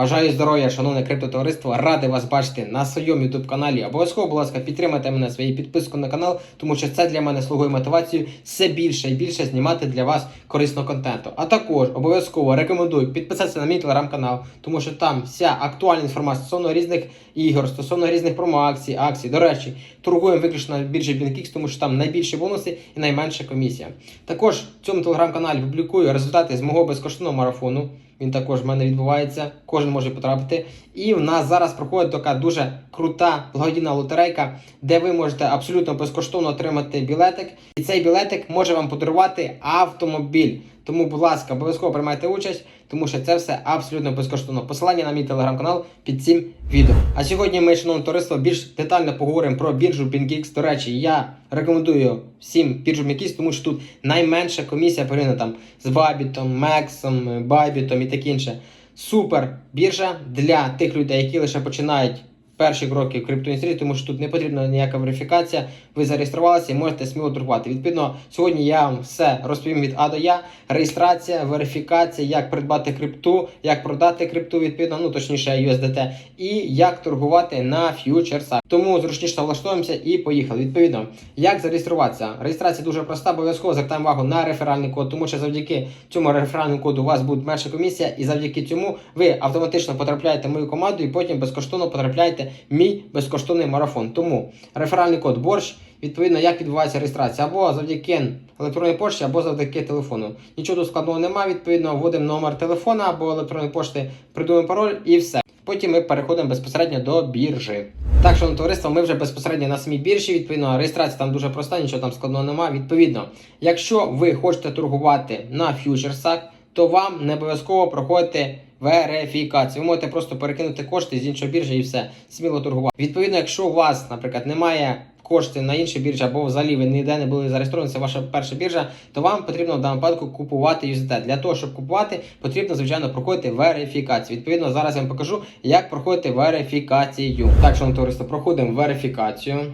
Бажаю здоров'я, шановне криптотовариство. Радий вас бачити на своєму youtube каналі. Обов'язково, будь ласка, підтримайте мене своєю підпискою на канал, тому що це для мене слугує мотивацією все більше і більше знімати для вас корисного контенту. А також обов'язково рекомендую підписатися на мій телеграм-канал, тому що там вся актуальна інформація стосовно різних ігор, стосовно різних промоакцій, акцій. До речі, торгуємо виключно на біржі BlinkX, тому що там найбільші бонуси і найменша комісія. Також в цьому телеграм-каналі публікую результати з мого безкоштовного марафону. Він також в мене відбувається, кожен може потрапити. І в нас зараз проходить така дуже крута благодійна лотерейка, де ви можете абсолютно безкоштовно отримати білетик. І цей білетик може вам подарувати автомобіль. Тому, будь ласка, обов'язково приймайте участь, тому що це все абсолютно безкоштовно. Посилання на мій телеграм-канал під цим відео. А сьогодні ми, шановне товариство, більш детально поговоримо про біржу BingX. До речі, я рекомендую всім біржу BingX, тому що тут найменша комісія порівняно там з Бабітом, Мексом, Байбітом і таке інше. Супер біржа для тих людей, які лише починають перші кроки в криптоіндустрії, тому що тут не потрібна ніяка верифікація. Ви зареєструвалися і можете сміло торгувати. Відповідно, сьогодні я вам все розповім від А до Я. Реєстрація, верифікація, як придбати крипту, як продати крипту, відповідно, ну точніше USDT, і як торгувати на фьючерсах. Тому зручніше влаштуємося і поїхали. Відповідно, як зареєструватися? Реєстрація дуже проста, обов'язково звертаємо увагу на реферальний код, тому що завдяки цьому реферальному коду у вас буде менша комісія, і завдяки цьому ви автоматично потрапляєте в мою команду і потім безкоштовно потрапляєте мій безкоштовний марафон. Тому реферальний код борщ. Відповідно, як відбувається реєстрація, або завдяки електронній пошті, або завдяки телефону. Нічого тут складного немає. Відповідно, вводимо номер телефона або електронної пошти, придумаємо пароль і все. Потім ми переходимо безпосередньо до біржі. Так, шановне товариство, ми вже безпосередньо на самій біржі. Відповідно, реєстрація там дуже проста, нічого там складного немає. Відповідно, якщо ви хочете торгувати на фьючерсах, то вам не обов'язково проходити верифікацію. Ви можете просто перекинути кошти з іншої біржі і все, сміло торгувати. Відповідно, якщо у вас, наприклад, немає кошти на інші біржі, або взагалі ви ніде не були зареєстровані, це ваша перша біржа, то вам потрібно в даному випадку купувати USDT. Для того, щоб купувати, потрібно, звичайно, проходити верифікацію. Відповідно, зараз я вам покажу, як проходити верифікацію. Так, шановне товариство, проходимо верифікацію.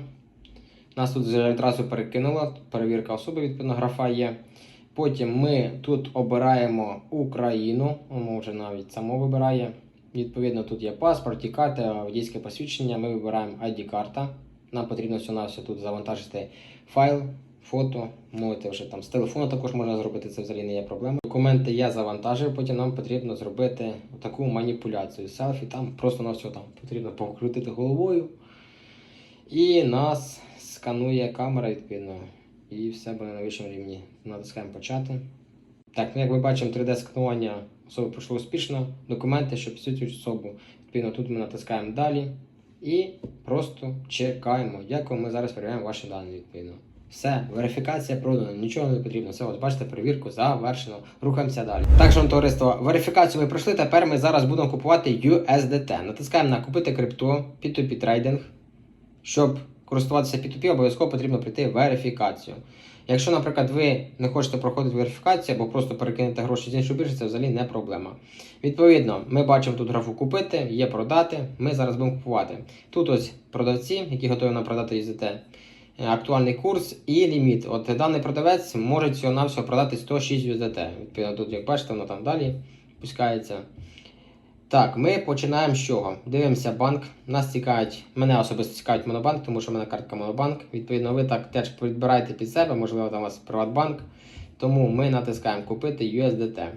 Нас тут вже одразу перекинуло, перевірка особи, відповідно, графа є. Потім ми тут обираємо Україну, воно вже навіть само вибирає. Відповідно, тут є паспорт, і карта, водійське посвідчення. Ми вибираємо ID-карта. Нам потрібно все тут завантажити файл, фото. Можете вже там з телефону також можна зробити, це взагалі не є проблема. Документи я завантажив, потім нам потрібно зробити таку маніпуляцію. Селфі там просто на все там потрібно покрутити головою. І нас сканує камера, відповідно. І все буде на вищому рівні. Натискаємо почати. Так, ну як ми бачимо, 3D-сканування особи пройшло успішно. Документи, щоб підсвітити особу. Відповідно, тут ми натискаємо далі і просто чекаємо. Дякую, ми зараз перевіряємо ваші дані, відповідно. Все, верифікація продана, нічого не потрібно. Все, ось бачите, перевірку завершено. Рухаємося далі. Так, шановне товариство, верифікацію ми пройшли. Тепер ми зараз будемо купувати USDT. Натискаємо на купити крипту, P2P трейдинг. Щоб користуватися P2P, обов'язково потрібно пройти верифікацію. Якщо, наприклад, ви не хочете проходити верифікацію або просто перекинути гроші з іншої біржі, це взагалі не проблема. Відповідно, ми бачимо тут графу купити, є продати. Ми зараз будемо купувати. Тут ось продавці, які готові нам продати USDT, е, актуальний курс і ліміт. От даний продавець може всього навсього продати 106 USDT. Відповідно, тут, як бачите, воно там далі пускається. Так, ми починаємо з чого? Дивимося банк. Нас цікавить, мене особисто цікавить Монобанк, тому що в мене картка Монобанк. Відповідно, ви так теж підбираєте під себе, можливо, там у вас Приватбанк. Тому ми натискаємо купити USDT.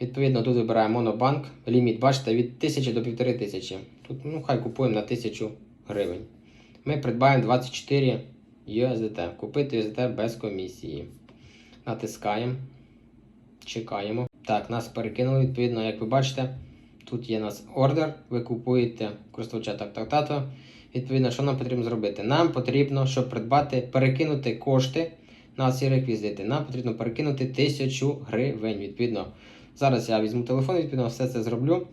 Відповідно, тут вибираємо Монобанк. Ліміт, бачите, від 1000 до 1500. Тут, ну, хай купуємо на 1000 гривень. Ми придбаємо 24 USDT. Купити USDT без комісії. Натискаємо. Чекаємо. Так, нас перекинули, відповідно, як ви бачите. Тут є у нас ордер, ви купуєте користувача так так тато. Відповідно, що нам потрібно зробити? Нам потрібно, щоб придбати, перекинути кошти на ці реквізити. Нам потрібно перекинути 1000 гривень. Відповідно, зараз я візьму телефон, відповідно, все це зроблю.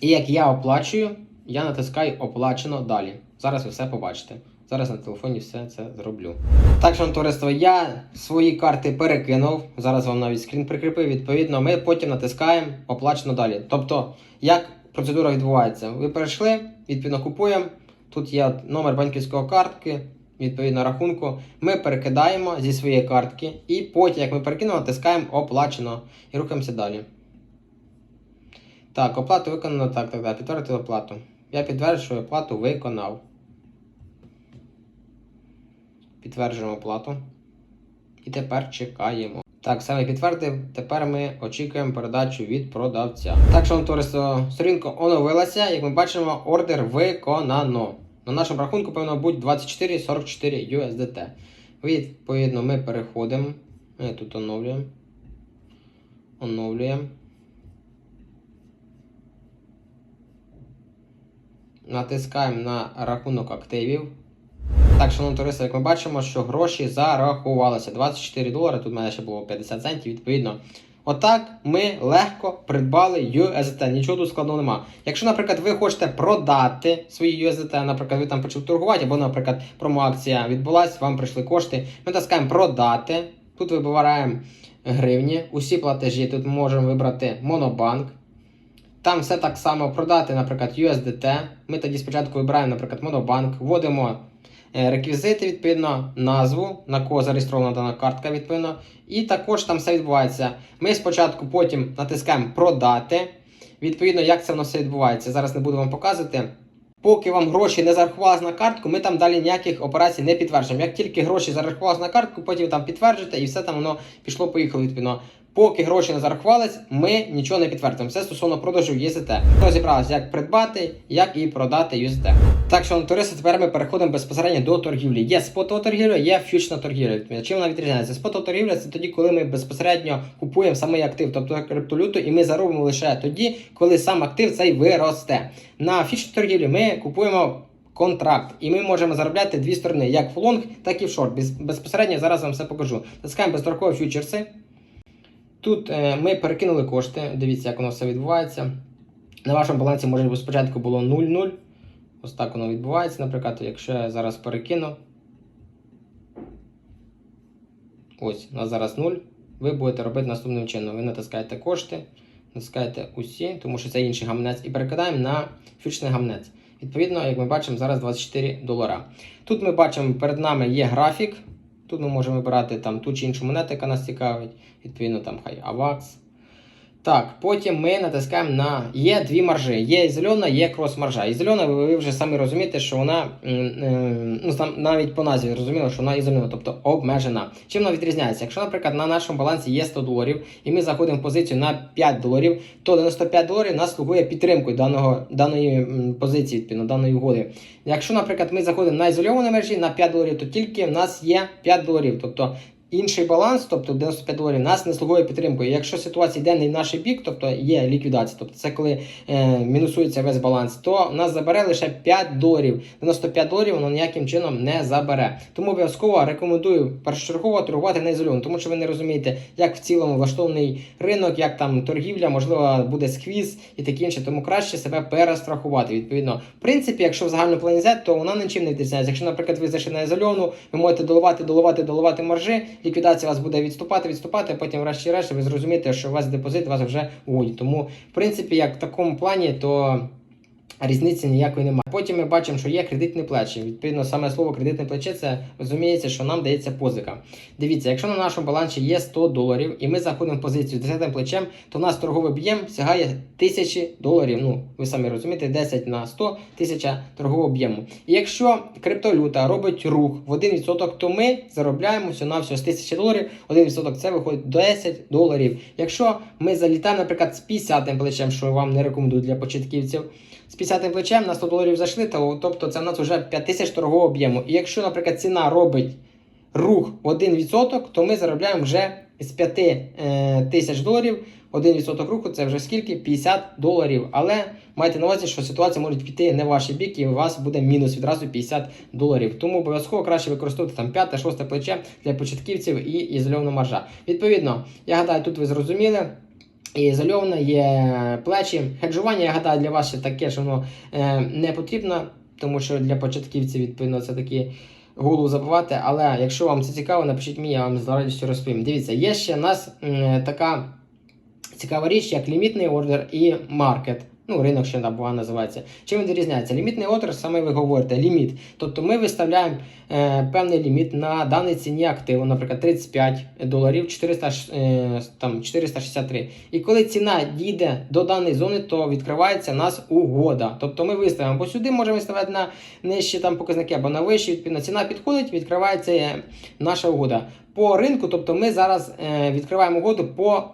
І як я оплачую, я натискаю оплачено далі. Зараз ви все побачите. Зараз на телефоні все це зроблю. Так, шановне товариство, я свої карти перекинув. Зараз вам навіть скрін прикріпив. Відповідно, ми потім натискаємо оплачено далі. Тобто, як процедура відбувається? Ви перейшли, відповідно купуємо. Тут є номер банківської картки, відповідно рахунку. Ми перекидаємо зі своєї картки, і потім, як ми перекинули, натискаємо оплачено і рухаємося далі. Так, оплату виконано. Так, так, так. Підтвердити оплату. Я підтверджую, оплату виконав. Підтверджуємо оплату. І тепер чекаємо. Так, саме підтвердив. Тепер ми очікуємо передачу від продавця. Так, шановне товариство, сторінка оновилася. Як ми бачимо, ордер виконано. На нашому рахунку повинно бути 24,44 USDT. Відповідно, ми переходимо. Ми тут оновлюємо. Оновлюємо. Натискаємо на рахунок активів. Так, шановні товариство, як ми бачимо, що гроші зарахувалися. 24 долари, тут в мене ще було 50 центів, відповідно. Отак ми легко придбали USDT, нічого тут складного нема. Якщо, наприклад, ви хочете продати свої USDT, наприклад, ви там почали торгувати, або, наприклад, промоакція відбулася, вам прийшли кошти, ми таскаємо продати. Тут вибираємо гривні, усі платежі. Тут можемо вибрати Монобанк. Там все так само продати, наприклад, USDT. Ми тоді спочатку вибираємо, наприклад, Монобанк, вводимо реквізити, відповідно, назву, на кого зареєстрована дана картка, відповідно. І також там все відбувається. Ми спочатку потім натискаємо продати. Відповідно, як це воно все відбувається. Зараз не буду вам показувати. Поки вам гроші не зарахувалися на картку, ми там далі ніяких операцій не підтверджуємо. Як тільки гроші зарахувалися на картку, потім там підтверджуєте і все там воно пішло, поїхало відповідно. Поки гроші не зарахувались, ми нічого не підтверджуємо. Це стосовно продажу USDT. Розібралися, як придбати, як і продати USDT. Так, що товариство, тепер ми переходимо безпосередньо до торгівлі. Є спотова торгівля, є фьючна торгівля. Чим вона відрізняється? Спотова торгівля це тоді, коли ми безпосередньо купуємо самий актив, тобто криптолюту, і ми заробимо лише тоді, коли сам актив цей виросте. На фьючній торгівлі ми купуємо. Контракт, і ми можемо заробляти дві сторони, як в лонг, так і в шорт. Без, безпосередньо зараз вам все покажу. Натискаємо безстрокові фьючерси. Тут е, ми перекинули кошти. Дивіться, як воно все відбувається. На вашому балансі, може, спочатку було 0,0. Ось так воно відбувається. Наприклад, якщо я зараз перекину. Ось, у нас зараз 0. Ви будете робити наступним чином. Ви натискаєте кошти, натискаєте усі, тому що це інший гамнець, і перекидаємо на фьючний гамнець. Відповідно, як ми бачимо, зараз 24 долара. Тут ми бачимо, перед нами є графік. Тут ми можемо вибирати там ту чи іншу монету, яка нас цікавить. Відповідно, там хай AVAX. Так, потім ми натискаємо на. Є дві маржі. Є ізольована, є крос-маржа. Ізольована, ви, вже самі розумієте, що вона м, ну, навіть по назві зрозуміло, що вона ізольована, тобто обмежена. Чим вона відрізняється? Якщо, наприклад, на нашому балансі є 100 доларів, і ми заходимо в позицію на 5 доларів, то 95 доларів нас слугує підтримкою даної позиції, відповідно, даної угоди. Якщо, наприклад, ми заходимо на ізольовані мережі на 5 доларів, то тільки в нас є 5 доларів. Тобто інший баланс, тобто 95 доларів, нас не слугує підтримкою. Якщо ситуація йде не в наш бік, тобто є ліквідація, тобто це коли е, мінусується весь баланс, то нас забере лише 5 доларів. 95 доларів воно ніяким чином не забере. Тому обов'язково рекомендую першочергово торгувати на ізольовано, тому що ви не розумієте, як в цілому влаштований ринок, як там торгівля, можливо, буде сквіз і таке інше. Тому краще себе перестрахувати. Відповідно, в принципі, якщо в загальному плані Z, то вона нічим не відрізняється. Якщо, наприклад, ви зайшли на ізольовану, ви можете доливати, доливати, доливати маржі ліквідація вас буде відступати, відступати, потім, врешті-решт, ви зрозумієте, що у вас депозит у вас вже у. Тому, в принципі, як в такому плані, то. Різниці ніякої немає. Потім ми бачимо, що є кредитне плече. Відповідно, саме слово кредитне плече це розуміється, що нам дається позика. Дивіться, якщо на нашому балансі є 100 доларів, і ми заходимо в позицію з 10 плечем, то у нас торговий об'єм сягає 1000 доларів. Ну, ви самі розумієте, 10 на 100 тисяча торгового об'єму. І якщо криптовалюта робить рух в 1%, то ми заробляємо все на все з 1000 доларів. 1% це виходить 10 доларів. Якщо ми залітаємо, наприклад, з 50 плечем, що вам не рекомендую для початківців. З 50 плечем на 100 доларів зайшли, то, тобто це в нас вже 5 тисяч торгового об'єму. І якщо, наприклад, ціна робить рух в 1%, то ми заробляємо вже з 5 е, тисяч доларів 1% руху це вже скільки? 50 доларів. Але майте на увазі, що ситуація може піти не в ваш бік, і у вас буде мінус відразу 50 доларів. Тому обов'язково краще використовувати там 5-6 плече для початківців і ізольована маржа. Відповідно, я гадаю, тут ви зрозуміли. І ізольоване є плечі. Хеджування, я гадаю, для вас ще таке, що воно е, не потрібно, тому що для початківців, відповідно, це такі голову забувати. Але якщо вам це цікаво, напишіть мені, я вам з радістю розповім. Дивіться, є ще в нас е, така цікава річ, як лімітний ордер і маркет. Ну, ринок ще погано називається. Чим він відрізняється? Лімітний отр, саме ви говорите, ліміт. Тобто ми виставляємо е, певний ліміт на даній ціні активу, наприклад, 35 доларів 400, е, там, 463. І коли ціна дійде до даної зони, то відкривається у нас угода. Тобто ми виставимо або сюди можемо виставити на нижчі там показники, або на вищі. Відповідно, ціна підходить, відкривається е, наша угода. По ринку, тобто ми зараз е, відкриваємо угоду по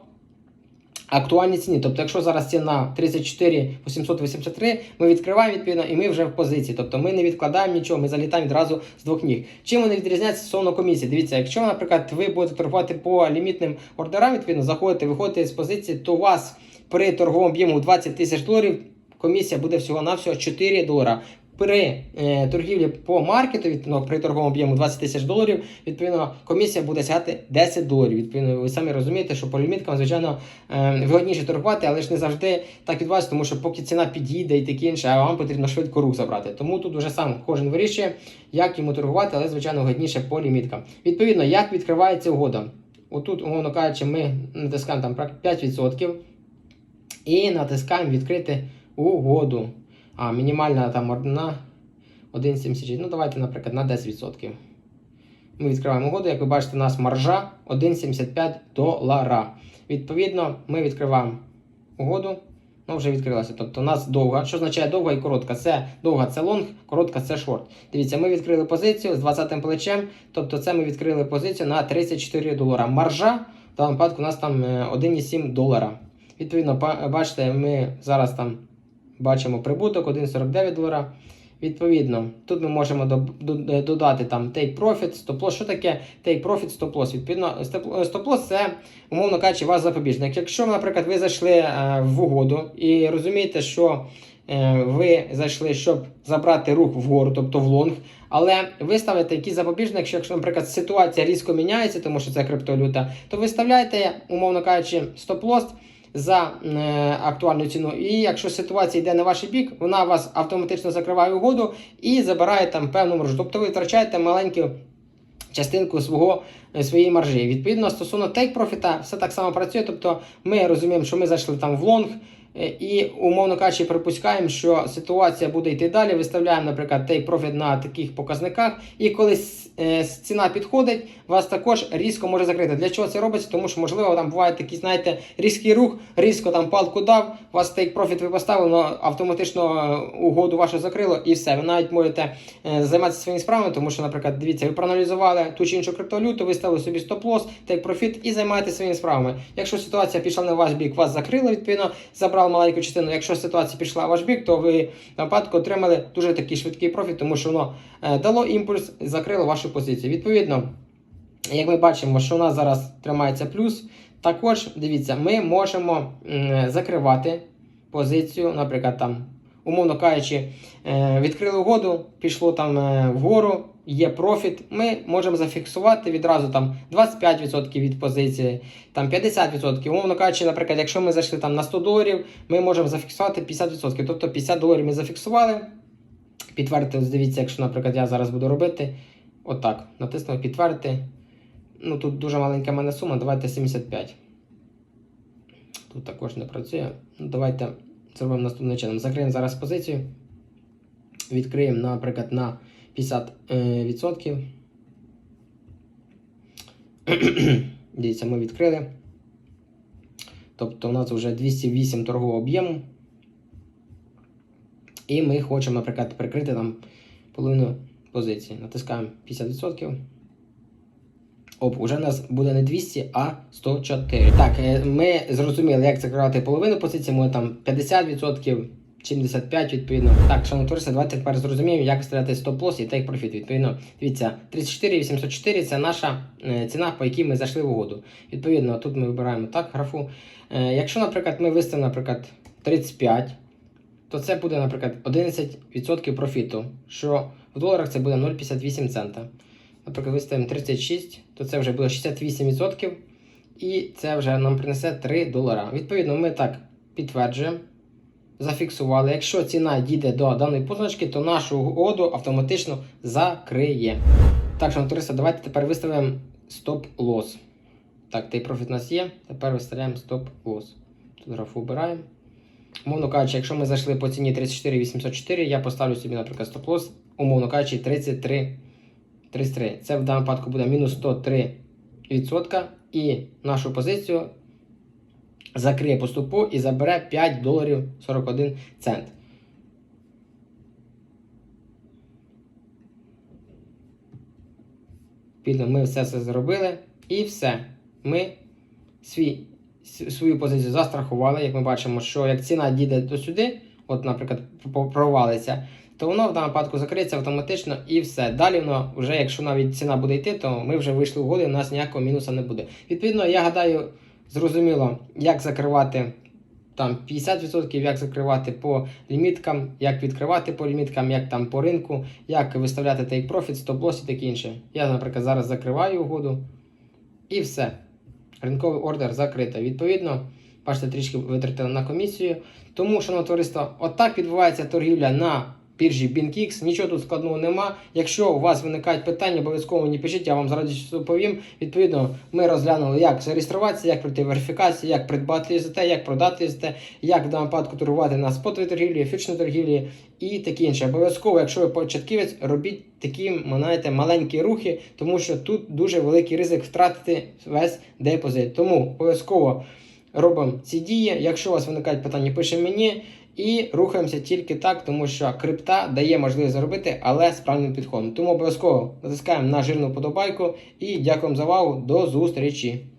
актуальній ціні. Тобто, якщо зараз ціна 34 883, ми відкриваємо відповідно і ми вже в позиції. Тобто ми не відкладаємо нічого, ми залітаємо відразу з двох ніг. Чим вони відрізняються стосовно комісії? Дивіться, якщо, наприклад, ви будете торгувати по лімітним ордерам, відповідно, заходите, виходите з позиції, то у вас при торговому об'єму 20 тисяч доларів комісія буде всього-навсього 4 долара. При е, торгівлі по маркету, відповідно, при торговому об'єму 20 тисяч доларів, відповідно, комісія буде сягати 10 доларів. Відповідно, ви самі розумієте, що по ліміткам, звичайно, е, вигодніше торгувати, але ж не завжди так відбувається, тому що поки ціна підійде і таке інше, а вам потрібно швидко рух забрати. Тому тут вже сам кожен вирішує, як йому торгувати, але звичайно вигідніше по ліміткам. Відповідно, як відкривається угода? Отут, умовно кажучи, ми натискаємо там 5% і натискаємо відкрити угоду. А мінімальна там одна 1,76. Ну, давайте, наприклад, на 10%. Ми відкриваємо угоду. Як ви бачите, у нас маржа 1,75 долара. Відповідно, ми відкриваємо угоду. Ну, вже відкрилася. Тобто у нас довга. Що означає довга і коротка? Це довга це лонг, коротка це шорт. Дивіться, ми відкрили позицію з 20 плечем. Тобто це ми відкрили позицію на 34 долара. Маржа в даному випадку у нас там е, 1,7 долара. Відповідно, бачите, ми зараз там бачимо прибуток 1,49 долара. Відповідно, тут ми можемо до- додати там take profit, stop loss. Що таке take profit, stop loss? Відповідно, stop loss це, умовно кажучи, ваш запобіжник. Якщо, наприклад, ви зайшли е, в угоду і розумієте, що е, ви зайшли, щоб забрати рух вгору, тобто в лонг, але ви ставите якийсь запобіжник, що якщо, наприклад, ситуація різко міняється, тому що це криптовалюта, то ви ставляєте, умовно кажучи, стоп loss за е, актуальну ціну. І якщо ситуація йде на ваш бік, вона вас автоматично закриває угоду і забирає там певну маржу. Тобто ви втрачаєте маленьку частинку свого, е, своєї маржі. Відповідно, стосовно тейк профіта все так само працює. Тобто ми розуміємо, що ми зайшли там в лонг. Е, І, умовно кажучи, припускаємо, що ситуація буде йти далі. Виставляємо, наприклад, take profit на таких показниках. І коли е, ціна підходить, вас також різко може закрити. Для чого це робиться? Тому що, можливо, там буває такий, знаєте, різкий рух, різко там палку дав, вас take profit ви поставили, автоматично е, угоду вашу закрило і все. Ви навіть можете займатися своїми справами, тому що, наприклад, дивіться, ви проаналізували ту чи іншу криптовалюту, виставили собі стоп-лосс, take profit і займаєтеся своїми справами. Якщо ситуація пішла на ваш бік, вас закрили, відповідно, забрали маленьку частину. Якщо ситуація пішла в ваш бік, то ви на випадку отримали дуже такий швидкий профіт, тому що воно е, дало імпульс, і закрило вашу позицію. Відповідно, як ми бачимо, що у нас зараз тримається плюс, також дивіться, ми можемо закривати позицію, наприклад, там, умовно кажучи, е, відкрили угоду, пішло там е, вгору, є профіт. Ми можемо зафіксувати відразу там 25% від позиції, там 50%. Умовно кажучи, наприклад, якщо ми зайшли там на 100 доларів, ми можемо зафіксувати 50%. Тобто 50 доларів ми зафіксували. Підтвердити, дивіться, якщо, наприклад, я зараз буду робити. Отак, натиснув підтвердити. Ну тут дуже маленька в мене сума, давайте 75. Тут також не працює. Ну, давайте зробимо наступним чином. Закриємо зараз позицію. Відкриємо, наприклад, на 50%. Дивіться, ми відкрили. Тобто у нас вже 208 торгового об'єму. І ми хочемо, наприклад, прикрити там половину позиції. Натискаємо 50%. Оп, уже у нас буде не 200, а 104. Так, е, ми зрозуміли, як закривати половину позиції, ми там 50%, 75% відповідно. Так, шановні товариство, давайте тепер зрозуміємо, як стріляти стоп-лосс і take profit. Відповідно, дивіться, 34 804 це наша е, ціна, по якій ми зайшли в угоду. Відповідно, тут ми вибираємо так графу. Е, якщо, наприклад, ми виставимо, наприклад, 35, то це буде, наприклад, 11% профіту, що в доларах це буде 0,58 цента. Наприклад, виставимо 36, то це вже буде 68%. І це вже нам принесе 3 долара. Відповідно, ми так підтверджуємо, зафіксували. Якщо ціна дійде до даної позначки, то нашу угоду автоматично закриє. Так, шановні туристи, давайте тепер виставимо стоп-лосс. Так, той профіт у нас є. Тепер виставляємо стоп-лосс. Тут графу обираємо. Умовно кажучи, якщо ми зайшли по ціні 34 804, я поставлю собі, наприклад, стоп-лосс, умовно кажучи, 33 33. Це в даному випадку буде мінус 103%. І нашу позицію закриє по стопу і забере 5 доларів 41 цент. Відповідно, ми все це зробили і все. Ми свій, свою позицію застрахували. Як ми бачимо, що як ціна дійде до сюди, от, наприклад, провалиться, то воно в даному випадку закриється автоматично і все. Далі воно, вже якщо навіть ціна буде йти, то ми вже вийшли в угоди, у нас ніякого мінуса не буде. Відповідно, я гадаю, зрозуміло, як закривати там 50%, як закривати по ліміткам, як відкривати по ліміткам, як там по ринку, як виставляти take profit, стоп-лосс і таке інше. Я, наприклад, зараз закриваю угоду і все. Ринковий ордер закрито. Відповідно, бачите, трішки витратили на комісію. Тому, шановне товариство, отак відбувається торгівля на біржі BinkX. Нічого тут складного нема. Якщо у вас виникають питання, обов'язково мені пишіть, я вам з радістю доповім. Відповідно, ми розглянули, як зареєструватися, як пройти верифікацію, як придбати СТ, як продати СТ, як в даному випадку торгувати на спотовій торгівлі, фічній торгівлі і таке інше. Обов'язково, якщо ви початківець, робіть такі знаєте, маленькі рухи, тому що тут дуже великий ризик втратити весь депозит. Тому обов'язково робимо ці дії. Якщо у вас виникають питання, пишемо мені. І рухаємося тільки так, тому що крипта дає можливість заробити, але з правильним підходом. Тому обов'язково натискаємо на жирну подобайку і дякуємо за увагу. До зустрічі!